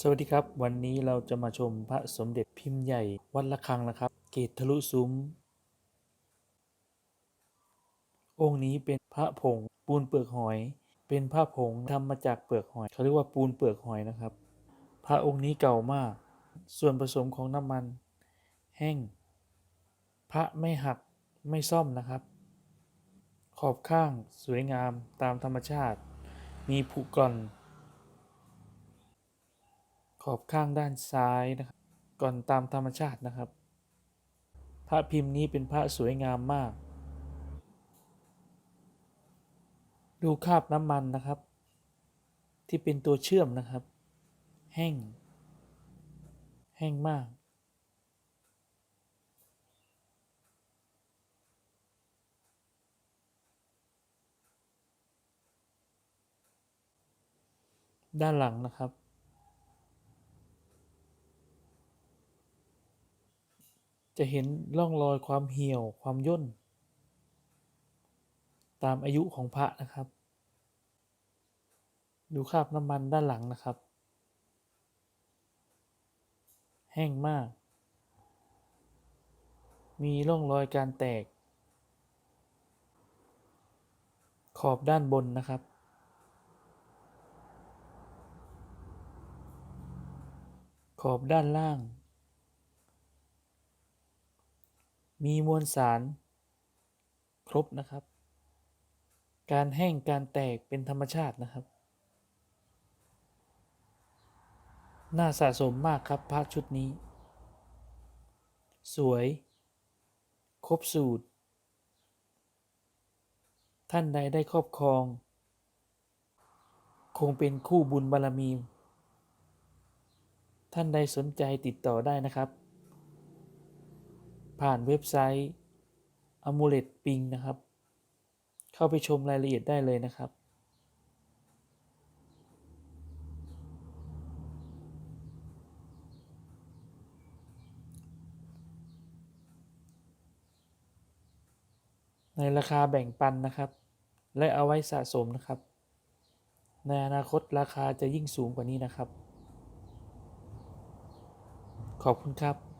สวัสดีครับ วันนี้เราจะมาชมพระสมเด็จพิมพ์ใหญ่วัดละคังนะครับ เกตทะลุซุ้ม องค์นี้เป็นพระผงปูนเปลือกหอย เป็นพระผงทำมาจากเปลือกหอยเขาเรียกว่าปูนเปลือกหอยนะครับ พระองค์นี้เก่ามาก ส่วนผสมของน้ำมัน แห้ง พระไม่หักไม่ซ่อมนะครับ ขอบข้างสวยงามตามธรรมชาติ มีผุกร่อน อบข้างด้านซ้ายนะครับ ก่อนตามธรรมชาตินะครับ พระพิมพ์นี้เป็นพระสวยงามมาก ดูคราบน้ำมันนะครับ ที่เป็นตัวเชื่อมนะครับ แห้ง แห้งมากด้านหลังนะครับ จะเห็นร่องรอยความเหี่ยวความย่น ตามอายุของพระนะครับ ดูคราบน้ำมันด้านหลังนะครับ แห้งมาก มีร่องรอยการแตก ขอบด้านบนนะครับขอบด้านล่าง มีมวลสาร ครบนะครับ การแห้งการแตกเป็นธรรมชาตินะครับ น่าสะสมมากครับพระชุดนี้ สวย ครบสูตร ท่านใดได้ครอบครอง คงเป็นคู่บุญบารมี ท่านใดสนใจติดต่อได้นะครับ ผ่านเว็บไซต์ Amulet Ping นะครับ เข้าไปชมรายละเอียดได้เลยนะครับ ในราคาแบ่งปันนะครับ และเอาไว้สะสมนะครับ ในอนาคตราคาจะยิ่งสูงกว่านี้นะครับ ขอบคุณครับ